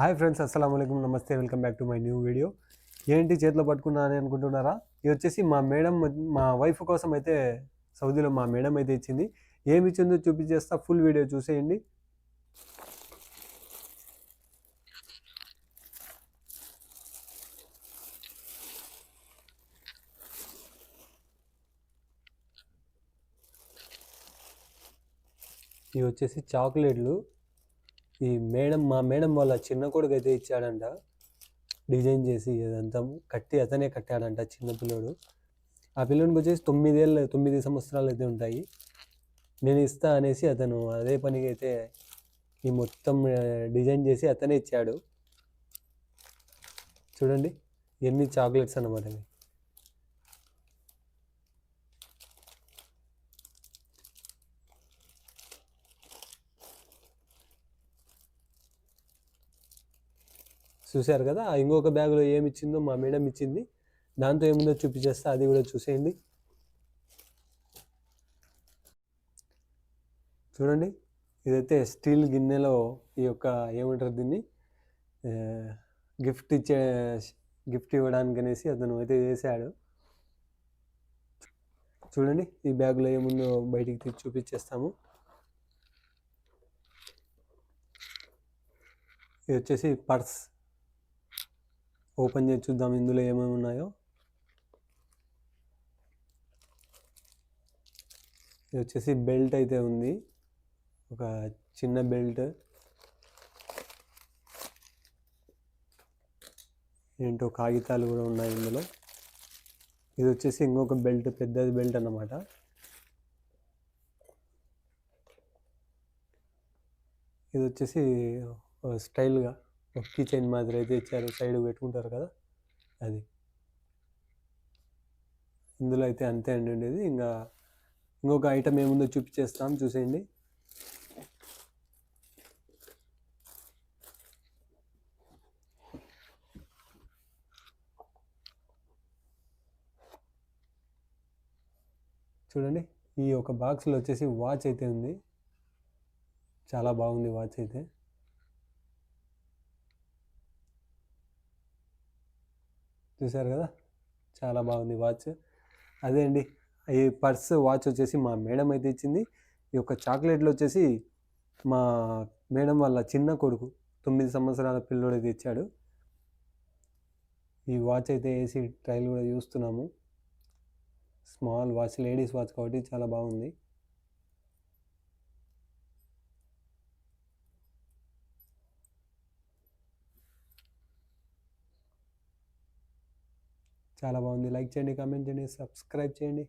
Hi friends అస్సలం అయికం నమస్తే welcome back to my new video. ఏంటి చేతిలో పట్టుకున్నాను అనుకుంటున్నారా? ఇది వచ్చేసి మా మేడం మా వైఫ్ కోసం అయితే సౌదీలో మా మేడం అయితే ఇచ్చింది. ఏమి ఇచ్చిందో చూపించేస్తా ఫుల్ వీడియో చూసేయండి. ఇవి వచ్చేసి చాక్లెట్లు. ఈ మేడం మా మేడం వాళ్ళ చిన్న కొడుకు అయితే ఇచ్చాడంట. డిజైన్ చేసి అదంతా కట్టి అతనే కట్టాడంట చిన్న పిల్లోడు. ఆ పిల్లోనికి వచ్చేసి తొమ్మిదేళ్ళ తొమ్మిది సంవత్సరాలు అయితే ఉంటాయి. నేను ఇస్తా అనేసి అతను అదే పనికి అయితే ఈ మొత్తం డిజైన్ చేసి అతనే ఇచ్చాడు. చూడండి ఎన్ని చాక్లెట్స్ అన్నమాట ఇవి. చూశారు కదా? ఇంకొక బ్యాగ్లో ఏమి ఇచ్చిందో మా మేడం ఇచ్చింది. దాంతో ఏముందో చూపించేస్తా అది కూడా చూసేయండి. చూడండి. ఇదైతే స్టీల్ గిన్నెలో ఈ యొక్క ఏమంటారు దీన్ని? గిఫ్ట్ ఇచ్చే గిఫ్ట్ ఇవ్వడానికి అనేసి అతను అయితే వేసాడు చూడండి. ఈ బ్యాగ్లో ఏముందో బయటికి తీసి చూపించేస్తాము. ఇది వచ్చేసి పర్స్. ఓపెన్ చేసి చూద్దాం ఇందులో ఏమేమి ఉన్నాయో. ఇది వచ్చేసి బెల్ట్ అయితే ఉంది. ఒక చిన్న బెల్ట్. ఏంటో కాగితాలు కూడా ఉన్నాయి ఇందులో. ఇది వచ్చేసి ఇంకొక బెల్ట్ పెద్దది బెల్ట్ అన్నమాట. ఇది వచ్చేసి స్టైల్గా. ఒక కిచెన్ మాదిరి అయితే ఇచ్చారు సైడ్ పెట్టుకుంటారు కదా అది. ఇందులో అయితే అంతే అండి ఉండేది. ఇంకా ఇంకొక ఐటమ్ ఏముందో చూపించేస్తాం చూసేయండి. చూడండి ఈ ఒక బాక్స్లో వచ్చేసి వాచ్ అయితే ఉంది. చాలా బాగుంది వాచ్ అయితే. చూసారు కదా? చాలా బాగుంది వాచ్. అదే అండి ఈ పర్స్ వాచ్ వచ్చేసి మా మేడం అయితే ఇచ్చింది. ఈ యొక్క చాక్లెట్లు వచ్చేసి మా మేడం వాళ్ళ చిన్న కొడుకు తొమ్మిది సంవత్సరాల పిల్లోడు అయితే ఇచ్చాడు. ఈ వాచ్ అయితే వేసి ట్రైల్ కూడా చూస్తున్నాము. స్మాల్ వాచ్ లేడీస్ వాచ్ కాబట్టి చాలా బాగుంది. చాలా బాగుంది. లైక్ చేయండి కామెంట్ చేయండి సబ్స్క్రైబ్ చేయండి.